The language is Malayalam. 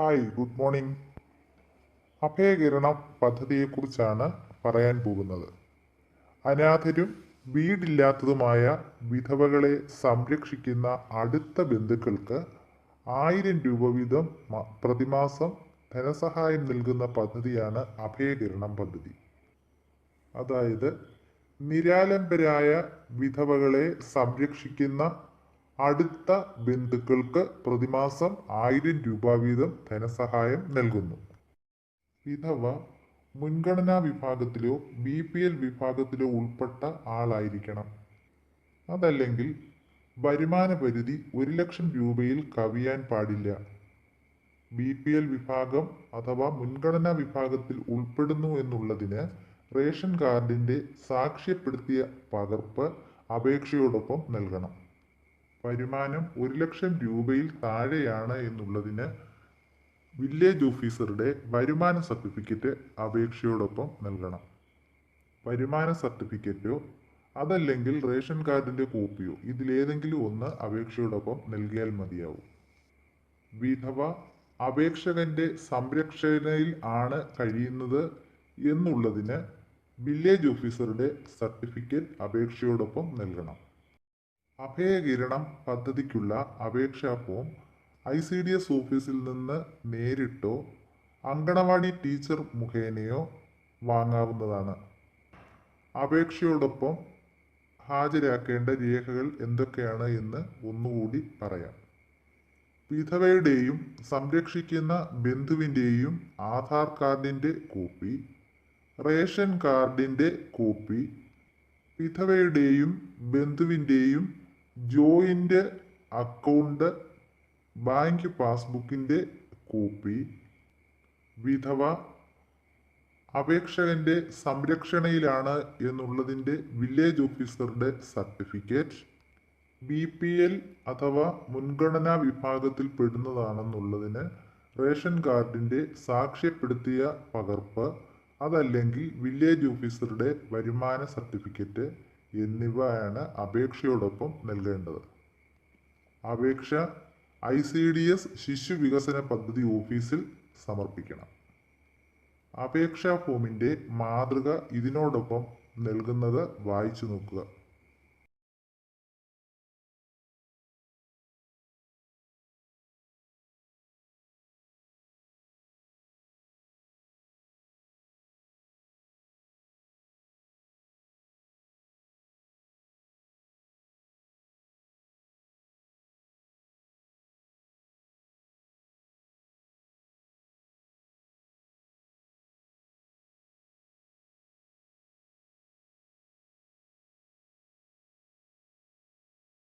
Hi good morning. അഭയകിരണം പദ്ധതിയെക്കുറിച്ചാണ് പറയാൻ പോകുന്നത്. അനാഥരും വീടില്ലാത്തതുമായ വിധവകളെ സംരക്ഷിക്കുന്ന അടുത്ത ബന്ധുക്കൾക്ക് ആയിരം രൂപ വീതം പ്രതിമാസം ധനസഹായം നൽകുന്ന പദ്ധതിയാണ് അഭയകിരണം പദ്ധതി. അതായത് നിരാലംബരായ വിധവകളെ സംരക്ഷിക്കുന്ന അടുത്ത ബന്ധുക്കൾക്ക് പ്രതിമാസം ആയിരം രൂപ വീതം ധനസഹായം നൽകുന്നു. വിധവ മുൻഗണനാ വിഭാഗത്തിലോ ബി പി എൽ വിഭാഗത്തിലോ ഉൾപ്പെട്ട ആളായിരിക്കണം. അതല്ലെങ്കിൽ വരുമാന പരിധി ഒരു ലക്ഷം രൂപയിൽ കവിയാൻ പാടില്ല. ബി പി എൽ വിഭാഗം അഥവാ മുൻഗണനാ വിഭാഗത്തിൽ ഉൾപ്പെടുന്നു എന്നുള്ളതിന് റേഷൻ കാർഡിന്റെ സാക്ഷ്യപ്പെടുത്തിയ പകർപ്പ് അപേക്ഷയോടൊപ്പം നൽകണം. വരുമാനം ഒരു ലക്ഷം രൂപയിൽ താഴെയാണ് എന്നുള്ളതിന് വില്ലേജ് ഓഫീസറുടെ വരുമാന സർട്ടിഫിക്കറ്റ് അപേക്ഷയോടൊപ്പം നൽകണം. വരുമാന സർട്ടിഫിക്കറ്റോ അതല്ലെങ്കിൽ റേഷൻ കാർഡിന്റെ കോപ്പിയോ ഇതിലേതെങ്കിലും ഒന്ന് അപേക്ഷയോടൊപ്പം നൽകിയാൽ മതിയാവും. വിധവ അപേക്ഷകന്റെ സംരക്ഷണയിൽ ആണ് കഴിയുന്നത് എന്നുള്ളതിന് വില്ലേജ് ഓഫീസറുടെ സർട്ടിഫിക്കറ്റ് അപേക്ഷയോടൊപ്പം നൽകണം. അഭയകിരണം പദ്ധതിക്കുള്ള അപേക്ഷാ form I C D S ഓഫീസിൽ നിന്ന് നേരിട്ടോ അങ്കണവാടി ടീച്ചർ മുഖേനയോ വാങ്ങാവുന്നതാണ്. അപേക്ഷയോടൊപ്പം ഹാജരാക്കേണ്ട രേഖകൾ എന്തൊക്കെയാണ് എന്ന് ഒന്നുകൂടി പറയാം. വിധവയുടെയും സംരക്ഷിക്കുന്ന ബന്ധുവിന്റെയും ആധാർ കാർഡിന്റെ കോപ്പി റേഷൻ കാർഡിന്റെ കോപ്പി വിധവയുടെയും ബന്ധുവിന്റെയും ജോയിന്റ് അക്കൗണ്ട് ബാങ്ക് പാസ്ബുക്കിന്റെ കോപ്പി വിധവ അപേക്ഷകന്റെ സംരക്ഷണയിലാണ് എന്നുള്ളതിന്റെ വില്ലേജ് ഓഫീസറുടെ സർട്ടിഫിക്കറ്റ് ബി പി എൽ അഥവാ മുൻഗണനാ വിഭാഗത്തിൽ പെടുന്നതാണെന്നുള്ളതിന് റേഷൻ കാർഡിന്റെ സാക്ഷ്യപ്പെടുത്തിയ പകർപ്പ് അതല്ലെങ്കിൽ വില്ലേജ് ഓഫീസറുടെ വരുമാന സർട്ടിഫിക്കറ്റ് എന്നിവയാണ് അപേക്ഷയോടൊപ്പം നൽകേണ്ടത്. അപേക്ഷ ഐ സി ഡി എസ് ശിശു വികസന പദ്ധതി ഓഫീസിൽ സമർപ്പിക്കണം. അപേക്ഷാ ഫോമിന്റെ മാതൃക ഇതിനോടൊപ്പം നൽകുന്നത് വായിച്ചു നോക്കുക.